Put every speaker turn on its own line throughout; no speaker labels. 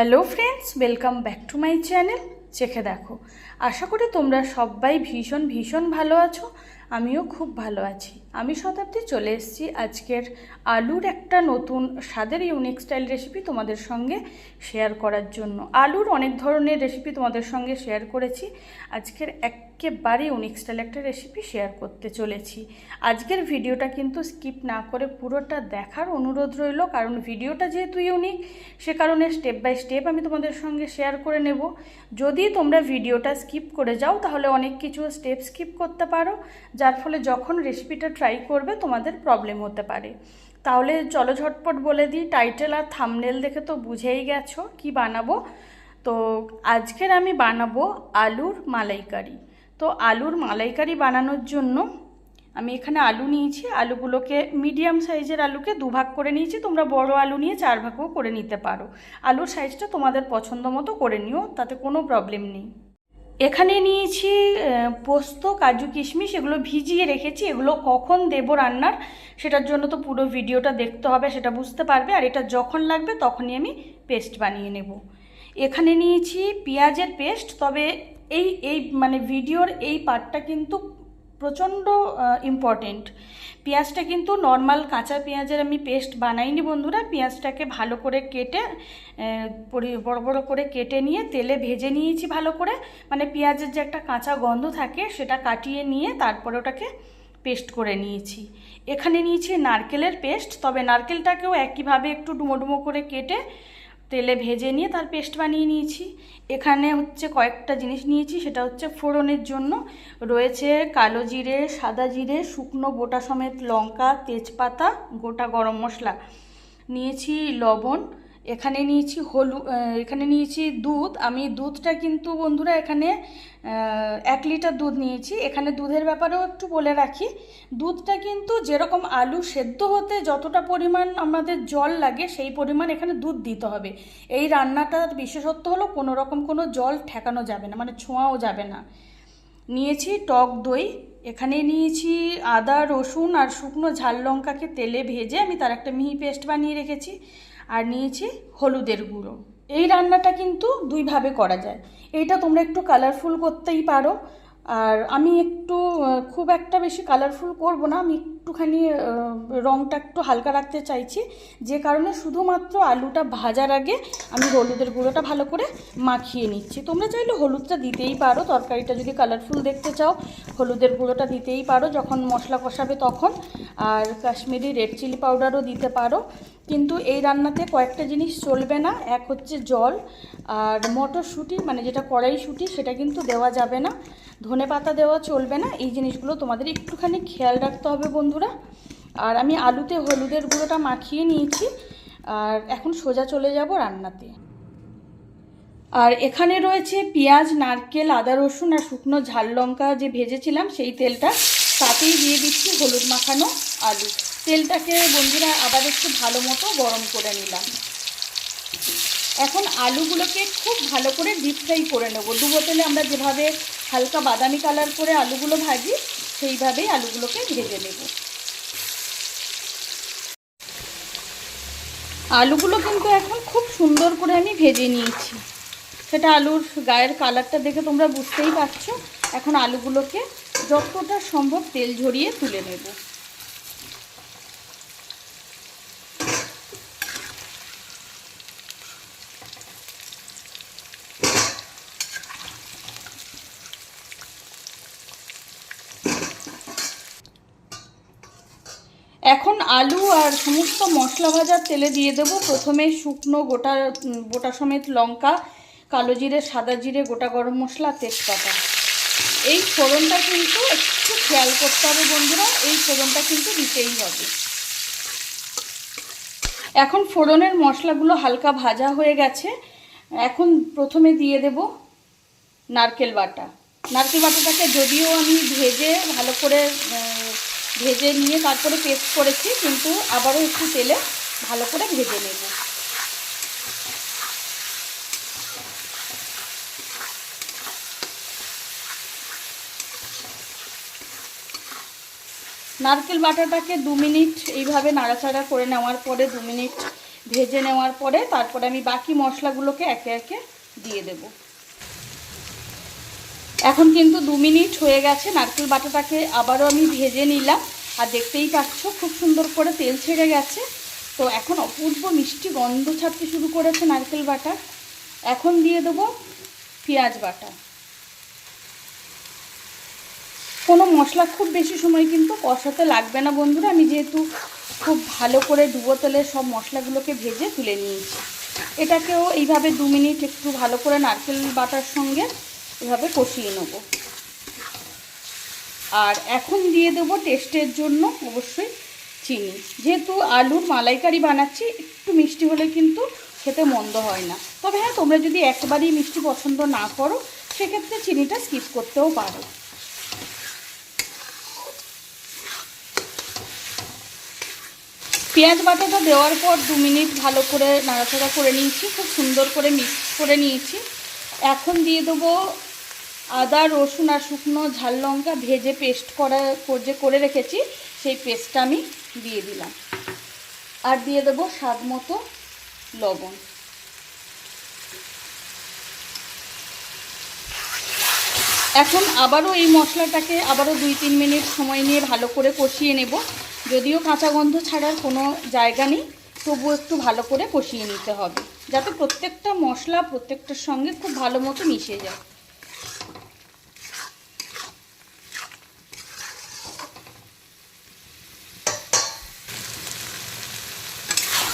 Hello friends welcome back to my channel চেখে দেখো। আশা করি তোমরা সবাই ভীষণ ভীষণ ভালো আছো। আমিও খুব ভালো আছি। আমি শতাব্দী চলে এসেছি। আজকের আলুর একটা নতুন স্বাদের ইউনিক স্টাইল রেসিপি তোমাদের সঙ্গে শেয়ার করার জন্য। আলুর অনেক ধরনের রেসিপি তোমাদের সঙ্গে শেয়ার করেছি। আজকের একেবারে ইউনিক স্টাইল একটা রেসিপি শেয়ার করতে চলেছি। আজকের ভিডিওটা কিন্তু স্কিপ না করে পুরোটা দেখার অনুরোধ রইল, কারণ ভিডিওটা যেহেতু ইউনিক সে কারণে স্টেপ বাই স্টেপ আমি তোমাদের সঙ্গে শেয়ার করে নেব। যদি তোমরা ভিডিওটা স্কিপ করে যাও, তাহলে অনেক কিছু স্টেপ স্কিপ করতে পারো। যার ফলে যখন রেসিপিটা ট্রাই করবে, তোমাদের প্রবলেম হতে পারে। তাহলে চলো ঝটপট বলে দিই টাইটেল আর থামনেল দেখে তো বুঝেই গেছো কি বানাবো। তো আজকের আমি বানাবো আলুর মালাইকারি। তো আলুর মালাইকারি বানানোর জন্য আমি এখানে আলু নিয়েছি। আলুগুলোকে মিডিয়াম সাইজের আলুকে দুভাগ করে নিয়েছি। তোমরা বড় আলু নিয়ে চার ভাগও করে নিতে পারো। আলুর সাইজটা তোমাদের পছন্দ মতো করে নিও, তাতে কোনো প্রবলেম নেই। এখানে নিয়েছি পোস্ত, কাজু কিশমিশ, এগুলো ভিজিয়ে রেখেছি। এগুলো কখন দেবো রান্নার, সেটার জন্য তো পুরো ভিডিওটা দেখতে হবে, সেটা বুঝতে পারবে। আর এটা যখন লাগবে তখনই আমি পেস্ট বানিয়ে নেব। এখানে নিয়েছি পেঁয়াজের পেস্ট, তবে এই এই মানে ভিডিওর এই পার্টটা কিন্তু প্রচণ্ড ইম্পর্টেন্ট পেঁয়াজটা কিন্তু নর্মাল কাঁচা পেঁয়াজের আমি পেস্ট বানাইনি বন্ধুরা। পেঁয়াজটাকে ভালো করে কেটে বড় বড় করে কেটে নিয়ে তেলে ভেজে নিয়েছি ভালো করে। মানে পেঁয়াজের যে একটা কাঁচা গন্ধ থাকে সেটা কাটিয়ে নিয়ে তারপরে ওটাকে পেস্ট করে নিয়েছি। এখানে নিয়েছি নারকেলের পেস্ট তবে নারকেলটাকেও একইভাবে একটু ডুমো ডুমো করে কেটে তেলে ভেজে নিয়ে তার পেস্ট বানিয়ে নিয়েছি। এখানে হচ্ছে কয়েকটা জিনিস নিয়েছি, সেটা হচ্ছে ফোড়নের জন্য। রয়েছে কালো জিরে, সাদা জিরে, শুকনো গোটা সমেত লঙ্কা, তেজপাতা, গোটা গরম মশলা। নিয়েছি লবণ এখানে নিয়েছি হলু এখানে নিয়েছি দুধ। আমি দুধটা কিন্তু বন্ধুরা এখানে এক লিটার দুধ নিয়েছি। এখানে দুধের ব্যাপারেও একটু বলে রাখি। দুধটা কিন্তু যেরকম আলু সেদ্ধ হতে যতটা পরিমাণ আমাদের জল লাগে, সেই পরিমাণ এখানে দুধ দিতে হবে। এই রান্নাটার বিশেষত্ব হলো কোনো রকম কোনো জল ঠেকানো যাবে না মানে ছোঁয়াও যাবে না। নিয়েছি টক দই। এখানে নিয়েছি আদা, রসুন আর শুকনো ঝাল লঙ্কাকে তেলে ভেজে আমি তার একটা মিহি পেস্ট বানিয়ে রেখেছি। আর নিয়েছি হলুদের গুঁড়ো। এই রান্নাটা কিন্তু দুইভাবে করা যায়। এইটা তোমরা একটু কালারফুল করতেই পারো। আর আমি একটু খুব একটা বেশি কালারফুল করব না। আমি একটুখানি রঙটা একটু হালকা রাখতে চাইছি। যে কারণে শুধুমাত্র আলুটা ভাজার আগে আমি হলুদের গুঁড়োটা ভালো করে মাখিয়ে নিচ্ছি। তোমরা চাইলে হলুদটা দিতেই পারো। তরকারিটা যদি কালারফুল দেখতে চাও, হলুদের গুঁড়োটা দিতেই পারো। যখন মশলা কষাবে তখন। আর কাশ্মীরি রেড চিলি পাউডারও দিতে পারো। কিন্তু এই রান্নাতে কয়েকটা জিনিস চলবে না। এক হচ্ছে জল, আর মটরশুঁটি মানে যেটা কড়াইশুঁটি, সেটা কিন্তু দেওয়া যাবে না। ধনে পাতা দেওয়া চলবে না। এই জিনিসগুলো তোমাদের একটুখানি খেয়াল রাখতে হবে বন্ধুরা। আর আমি আলুতে হলুদের গুঁড়োটা মাখিয়ে নিয়েছি। আর এখন সোজা চলে যাব রান্নাতে। আর এখানে রয়েছে পেঁয়াজ, নারকেল, আদা রসুন আর শুকনো ঝাল লঙ্কা যে ভেজেছিলাম, সেই তেলটা তাতেই দিয়ে দিচ্ছি হলুদ মাখানো আলু। তেলটাকে বন্ধুরা আবার একটু ভালো মতো গরম করে নিলাম। এখন আলুগুলোকে খুব ভালো করে ডিপ ফ্রাই করে নেব। ডুবো তেলে আমরা যেভাবে হালকা বাদামি কালার করে আলুগুলো ভাজি, সেইভাবেই আলুগুলোকে ভেজে নেব। আলুগুলো কিন্তু এখন খুব সুন্দর করে আমি ভেজে নিয়েছি। সেটা আলুর গায়ের কালারটা দেখে তোমরা বুঝতেই পারছ। এখন আলুগুলোকে যতটা সম্ভব তেল ঝরিয়ে তুলে নেব এখন আলু আর সমস্ত মশলা ভাজার তেলে দিয়ে দেবো। প্রথমে শুকনো গোটা গোটা সমেত লঙ্কা, কালো জিরে, সাদা জিরে, গোটা গরম মশলা, তেজপাতা। এই ফোড়নটা কিন্তু একটু খেয়াল করতে হবে বন্ধুরা, এই ফোড়নটা কিন্তু দিতেই হবে। এখন ফোড়নের মশলাগুলো হালকা ভাজা হয়ে গেছে। এখন প্রথমে দিয়ে দেব নারকেল বাটা। নারকেল বাটাটাকে যদিও আমি ভেজে ভালো করে ভেজে নিয়ে তারপরে পেস্ট করেছি, কিন্তু আবারও একটু তেলে ভালো করে ভেজে নেব। নারকেল বাটাটাকে দু মিনিট এইভাবে নাড়াচাড়া করে নেওয়ার পরে, দু মিনিট ভেজে নেওয়ার পরে, তারপরে আমি বাকি মশলাগুলোকে একে একে দিয়ে দেব। এখন কিন্তু দু মিনিট হয়ে গেছে, নারকেল বাটাটাকে আবারও আমি ভেজে নিলাম। আর দেখতেই পাচ্ছ, খুব সুন্দর করে তেল ছেড়ে গেছে। তো এখন অপূর্ব মিষ্টি গন্ধ ছাড়তে শুরু করেছে নারকেল বাটা। এখন দিয়ে দেবো পেঁয়াজ বাটা। কোনো মশলা খুব বেশি সময় কিন্তু কষাতে লাগবে না বন্ধুরা। আমি যেহেতু খুব ভালো করে ডুবো তেলে সব মশলাগুলোকে ভেজে তুলে নিয়েছি। এটাকেও এইভাবে দু মিনিট একটু ভালো করে নারকেল বাটার সঙ্গে এভাবে কষিয়ে নেব। আর এখন দিয়ে দেবো টেস্টের জন্য অবশ্যই চিনি। যেহেতু আলুর মালাইকারি বানাচ্ছি, একটু মিষ্টি হলে কিন্তু খেতে মন্দ হয় না। তবে হ্যাঁ তোমরা যদি একবারই মিষ্টি পছন্দ না করো, সেক্ষেত্রে চিনিটা স্কিপ করতেও পারো। পেঁয়াজ বাটাটা দেওয়ার পর দু মিনিট ভালো করে নাড়াচাড়া করে নিয়েছি। খুব সুন্দর করে মিক্স করে নিয়েছি। এখন দিয়ে দেবো আদা, রসুন আর শুকনো ঝাল লঙ্কা ভেজে পেস্ট করা, যে করে রেখেছি, সেই পেস্টটা আমি দিয়ে দিলাম। আর দিয়ে দেবো স্বাদ মতো লবণ। এখন আবারও এই মশলাটাকে আবারও দুই তিন মিনিট সময় নিয়ে ভালো করে কষিয়ে নেব। যদিও কাঁচা গন্ধ ছাড়ার কোনো জায়গা নেই, তবুও একটু ভালো করে কষিয়ে নিতে হবে, যাতে প্রত্যেকটা মশলা প্রত্যেকটার সঙ্গে খুব ভালো মতো মিশে যায়।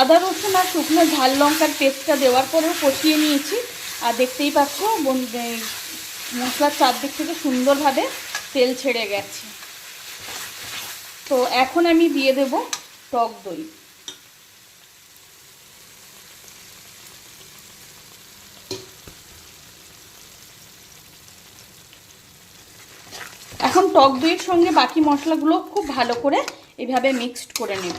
আদা, রসুন আর শুকনো ঝাল লঙ্কার পেস্টটা দেওয়ার পরেও কষিয়ে নিয়েছি। আর দেখতেই পাচ্ছ মশলার চারদিক থেকে সুন্দরভাবে তেল ছেড়ে গেছে। তো এখন আমি দিয়ে দেব টক দই। এখন টক দইয়ের সঙ্গে বাকি মশলাগুলো খুব ভালো করে এভাবে মিক্সড করে নেব।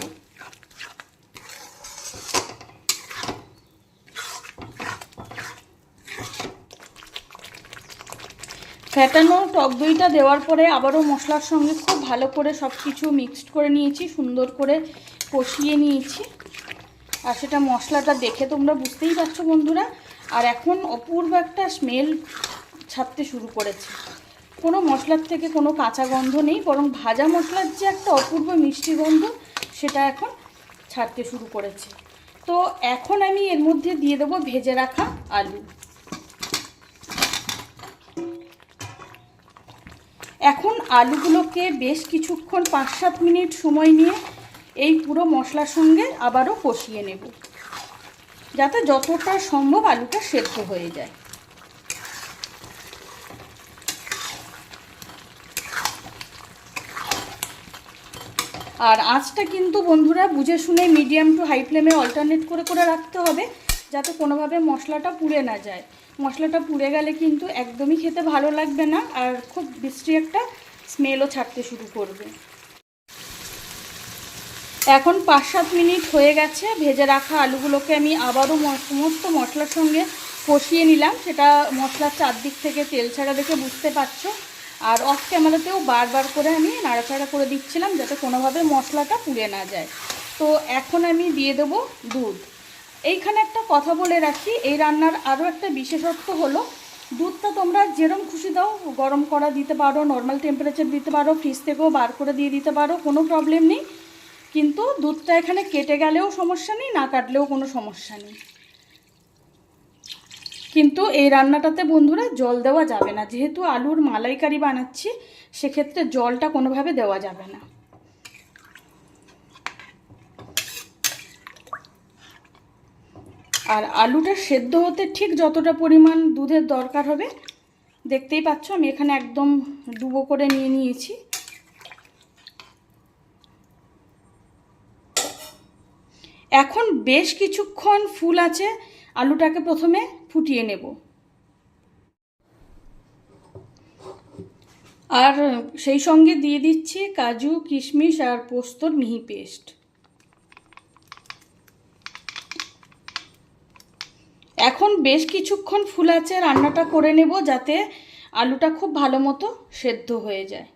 ফ্যাটানো টক দইটা দেওয়ার পরে আবারও মশলার সঙ্গে খুব ভালো করে সব কিছু মিক্সড করে নিয়েছি, সুন্দর করে কষিয়ে নিয়েছি। আর সেটা মশলাটা দেখে তোমরা বুঝতেই পারছ বন্ধুরা। আর এখন অপূর্ব একটা স্মেল ছাড়তে শুরু করেছে। কোনো মশলার থেকে কোনো কাঁচা গন্ধ নেই, বরং ভাজা মশলার যে একটা অপূর্ব মিষ্টি গন্ধ, সেটা এখন ছাড়তে শুরু করেছে। তো এখন আমি এর মধ্যে দিয়ে দেবো ভেজে রাখা আলু। এখন আলুগুলোকে বেশ কিছুক্ষণ পাঁচ সাত মিনিট সময় নিয়ে এই পুরো মশলার সঙ্গে আবারও কষিয়ে নেব, যাতে যতটা সম্ভব আলুটা সেদ্ধ হয়ে যায়। আর আঁচটা কিন্তু বন্ধুরা বুঝে শুনে মিডিয়াম টু হাই ফ্লেমে অল্টারনেট করে করে রাখতে হবে, যাতে কোনোভাবে মশলাটা পুড়ে না যায়। মশলাটা পুড়ে গেলে কিন্তু একদমই খেতে ভালো লাগবে না আর খুব বৃষ্টি একটা স্মেলও ছাড়তে শুরু করবে। এখন পাঁচ সাত মিনিট হয়ে গেছে, ভেজে রাখা আলুগুলোকে আমি আবারও সমস্ত মশলার সঙ্গে কষিয়ে নিলাম। সেটা মশলার চারদিক থেকে তেল ছাড়া দেখে বুঝতে পারছ। আর অফ ক্যামেরাতেও বারবার করে আমি নাড়াচাড়া করে দিচ্ছিলাম যাতে কোনোভাবে মশলাটা পুড়ে না যায়। তো এখন আমি দিয়ে দেবো দুধ। এইখানে একটা কথা বলে রাখি, এই রান্নার আরও একটা বিশেষত্ব হলো, দুধটা তোমরা যেরম খুশি দাও, গরম করা দিতে পারো নর্মাল টেম্পারেচার দিতে পারো ফ্রিজ থেকেও বার করে দিয়ে দিতে পারো, কোনো প্রবলেম নেই। কিন্তু দুধটা এখানে কেটে গেলেও সমস্যা নেই, না কাটলেও কোনো সমস্যা নেই। কিন্তু এই রান্নাটাতে বন্ধুরা জল দেওয়া যাবে না, যেহেতু আলুর মালাইকারি বানাচ্ছি, সেক্ষেত্রে জলটা কোনোভাবে দেওয়া যাবে না। আর আলুটা সেদ্ধ হতে ঠিক যতটা পরিমাণ দুধের দরকার হবে, দেখতেই পাচ্ছ, আমি এখানে একদম ডুবো করে নিয়ে নিয়েছি। এখন বেশ কিছুক্ষণ ফুল আছে, আলুটাকে প্রথমে ফুটিয়ে নেব। আর সেই সঙ্গে দিয়ে দিচ্ছি কাজু, কিশমিশ আর পোস্তর মিহি পেস্ট। এখন বেশ কিছুক্ষণ ফুল আছে, রান্নাটা করে নেব যাতে আলুটা খুব ভালো মতো সেদ্ধ হয়ে যায়।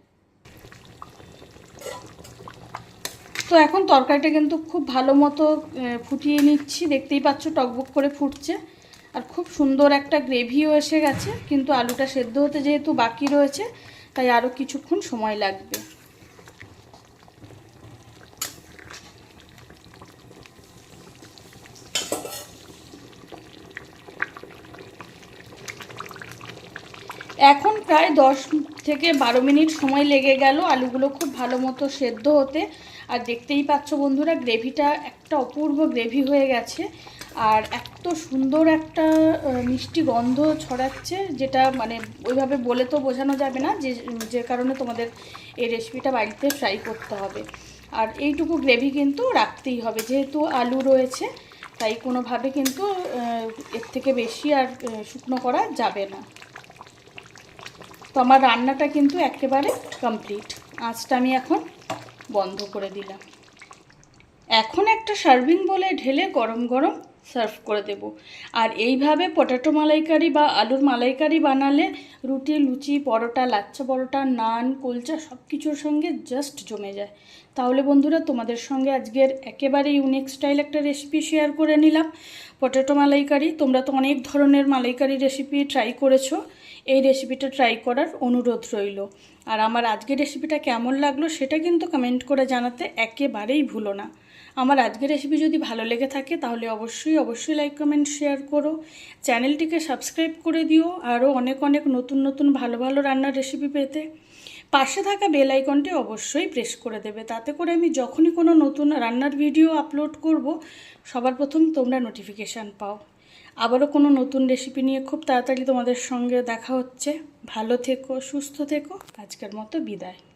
তো এখন তরকারিটা কিন্তু খুব ভালো মতো ফুটিয়ে নিচ্ছি। দেখতেই পাচ্ছ টকবক করে ফুটছে আর খুব সুন্দর একটা গ্রেভিও এসে গেছে। কিন্তু আলুটা সেদ্ধ হতে যেহেতু বাকি রয়েছে, তাই আরও কিছুক্ষণ সময় লাগবে। এখন প্রায় দশ থেকে বারো মিনিট সময় লেগে গেল আলুগুলো খুব ভালো মতো সেদ্ধ হতে। আর দেখতেই পাচ্ছ বন্ধুরা, গ্রেভিটা একটা অপূর্ব গ্রেভি হয়ে গেছে। আর এত সুন্দর একটা মিষ্টি গন্ধ ছড়াচ্ছে, যেটা মানে ওইভাবে বলে তো বোঝানো যাবে না যে যে কারণে তোমাদের এই রেসিপিটা বাড়িতে ট্রাই করতে হবে। আর এইটুকু গ্রেভি কিন্তু রাখতেই হবে, যেহেতু আলু রয়েছে, তাই কোনোভাবে কিন্তু এর থেকে বেশি আর শুকনো করা যাবে না। তো আমার রান্নাটা কিন্তু একেবারে কমপ্লিট আঁচটা আমি এখন বন্ধ করে দিলাম। এখন একটা সার্ভিং বলে ঢেলে গরম গরম সার্ভ করে দেব। আর এইভাবে পটেটো মালাইকারি বা আলুর মালাইকারি বানালে রুটি, লুচি, পরোটা লাচ্চা পরোটা, নান, কুলচা সব কিছুর সঙ্গে জাস্ট জমে যায়। তাহলে বন্ধুরা, তোমাদের সঙ্গে আজকের একেবারে ইউনিক স্টাইল একটা রেসিপি শেয়ার করে নিলাম। পটেটো মালাইকারি, তোমরা তো অনেক ধরনের মালাইকারি রেসিপি ট্রাই করেছ। এই রেসিপিটা ট্রাই করার অনুরোধ রইল। আর আমার আজকের রেসিপিটা কেমন লাগল, সেটা কিন্তু কমেন্ট করে জানাতে একেবারেই ভুলো না। আমার আজকের রেসিপি যদি ভালো লেগে থাকে, তাহলে অবশ্যই অবশ্যই লাইক কমেন্ট শেয়ার করো। চ্যানেলটিকে সাবস্ক্রাইব করে দিও, আরও অনেক অনেক নতুন নতুন, ভালো ভালো রান্নার রেসিপি পেতে। পাশে থাকা বেল আইকনটি অবশ্যই প্রেস করে দেবে। তাতে করে আমি যখনই কোনো নতুন রান্নার ভিডিও আপলোড করব, সবার প্রথম তোমরা নোটিফিকেশান পাও। আবারও কোনো নতুন রেসিপি নিয়ে খুব তাড়াতাড়ি তোমাদের সঙ্গে দেখা হচ্ছে। ভালো থেকো, সুস্থ থেকো। আজকের মতো বিদায়।